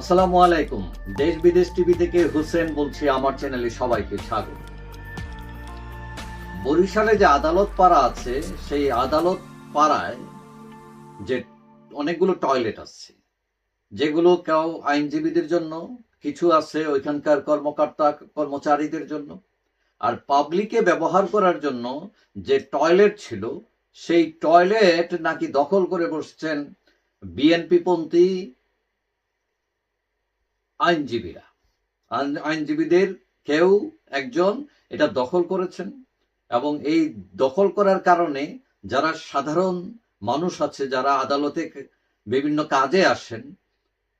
আসসালামু আলাইকুম। দেশ বিদেশ টিভি থেকে হুসেন বলছি, আমার চ্যানেলে সবাইকে স্বাগত। বরিশালে যে আদালত পাড়া আছে, সেই আদালত পাড়ায় যে অনেকগুলো টয়লেট আছে, যেগুলো কেউ আইনজীবীদের জন্য, কিছু আছে ওইখানকার কর্মকর্তা, কর্মচারীদের জন্য, আর পাবলিকে ব্যবহার করার জন্য যে টয়লেট ছিল, সেই টয়লেট নাকি দখল করে বসছেন বিএনপি পন্থী আইনজীবীরা। আইনজীবীদের কেউ একজন এটা দখল করেছেন এবং এই দখল করার কারণে যারা সাধারণ মানুষ আছে, যারা আদালতে বিভিন্ন কাজে আসেন,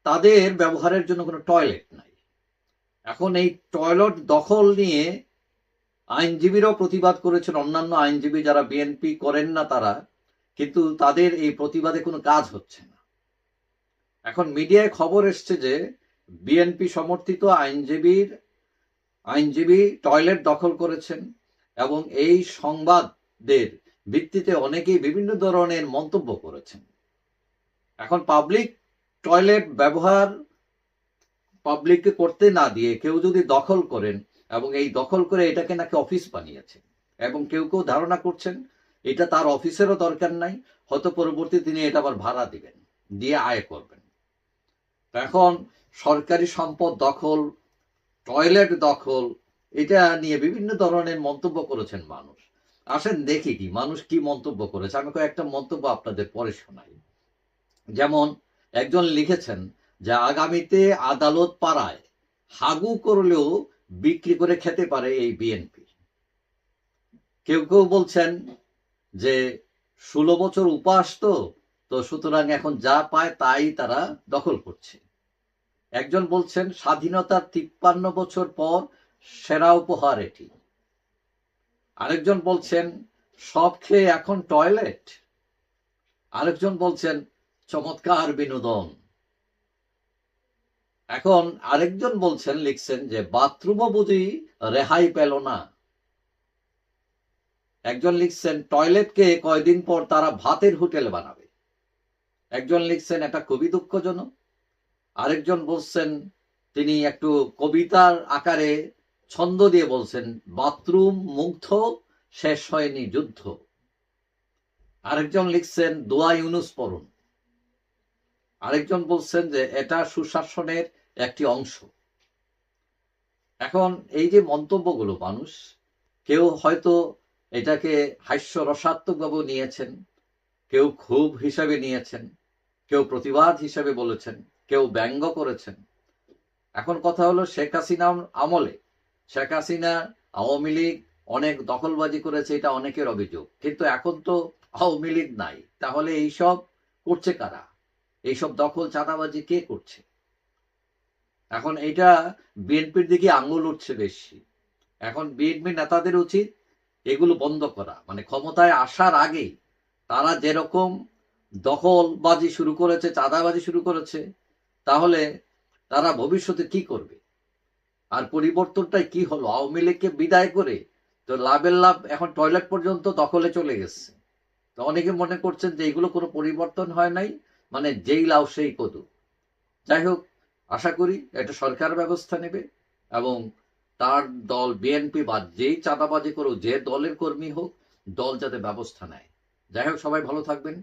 তাদের ব্যবহারের জন্য কোনো টয়লেট নাই। এখন এই টয়লেট দখল নিয়ে আইনজীবীরাও প্রতিবাদ করেছেন, অন্যান্য আইনজীবী যারা বিএনপি করেন না তারা, কিন্তু তাদের এই প্রতিবাদে কোনো কাজ হচ্ছে না। এখন মিডিয়ায় খবর এসছে যে বিএনপি সমর্থিত আইনজীবীর, আইনজীবী টয়লেট দখল করেছেন এবং এই সংবাদের ভিত্তিতে অনেকেই বিভিন্ন ধরনের মন্তব্য করেছেন। এখন পাবলিক টয়লেট ব্যবহার পাবলিককে করতে না দিয়ে কেউ যদি দখল করেন এবং এই দখল করে এটাকে নাকি অফিস বানিয়েছে এবং কেউ কেউ ধারণা করছেন এটা তার অফিসেরও দরকার নাই, হয়তো পরবর্তী তিনি এটা আবার ভাড়া দিবেন, দিয়ে আয় করবেন। এখন সরকারি সম্পদ দখল, টয়লেট দখল, এটা নিয়ে বিভিন্ন ধরনের মন্তব্য করেছেন মানুষ। আসেন দেখি কি, মানুষ কি মন্তব্য করেছে? আমি কয়েকটা মন্তব্য আপনাদের পরে শোনাই। যেমন, একজন লিখেছেন যে আগামীতে আদালত পাড়ায় হাগু করলেও বিক্রি করে খেতে পারে এই বিএনপি। কেউ কেউ বলছেন যে, ষোলো বছর উপাস তো তো সুতরাং এখন যা পায় তাই তারা দখল করছে। একজন বলছেন, স্বাধীনতার তিপ্পান্ন বছর পর সেরা উপহার এটি। আরেকজন বলছেন, সব খেয়ে এখন টয়লেট। আরেকজন বলছেন, চমৎকার বিনোদন। এখন আরেকজন বলছেন, লিখছেন যে বাথরুমও বুঝি রেহাই পেল না। একজন লিখছেন, টয়লেটকে কয়দিন পর তারা ভাতের হোটেল বানাবে। একজন লিখছেন এটা খুবই দুঃখজনক। আরেকজন বলছেন, তিনি একটু কবিতার আকারে ছন্দ দিয়ে বলছেন, বাথরুম মুগ্ধ, শেষ হয়নি যুদ্ধ। আরেকজন লিখছেন, দোয়া ইউনুস পড়ুন। আরেকজন বলছেন যে, এটা সুশাসনের একটি অংশ। এখন এই যে মন্তব্যগুলো, মানুষ, কেউ হয়তো এটাকে হাস্য রসাত্মকভাবে নিয়েছেন, কেউ ক্ষোভ হিসাবে নিয়েছেন কেউ প্রতিবাদ হিসেবে বলেছেন, কেউ ব্যঙ্গ করেছেন। এখন কথা হলো শেখ হাসিনা আমলে। শেখ হাসিনা আওয়ামী লীগ অনেক দখলবাজি করেছে, এটা অনেকের অভিযোগ। কিন্তু এখন তো আওয়ামী লীগ নাই। তাহলে এইসব করছে কারা? এইসব দখল চাঁদাবাজি কে করছে? এখন এটা বিএনপির দিকে আঙুল উঠছে বেশি। এখন বিএনপি নেতাদের উচিত এগুলো বন্ধ করা। মানে ক্ষমতায় আসার আগেই তারা যেরকম দখলবাজি শুরু করেছে, চাঁদাবাজি শুরু করেছে, তাহলে তারা ভবিষ্যতে কি করবে? আর পরিবর্তনটাই কি হলো? আওয়ামী লীগকে বিদায় করে তো লাভের লাভ এখন টয়লেট পর্যন্ত দখলে চলে গেছে। তো অনেকে মনে করছেন যে এগুলো কোনো পরিবর্তন হয় নাই মানে যেই লাভ সেই কদু। যাই হোক, আশা করি এটা সরকার ব্যবস্থা নেবে এবং তার দল, বিএনপি বা যেই চাঁদাবাজি করুক, যে দলের কর্মী হোক, দল যাতে ব্যবস্থা নেয়। যাই হোক, সবাই ভালো থাকবেন।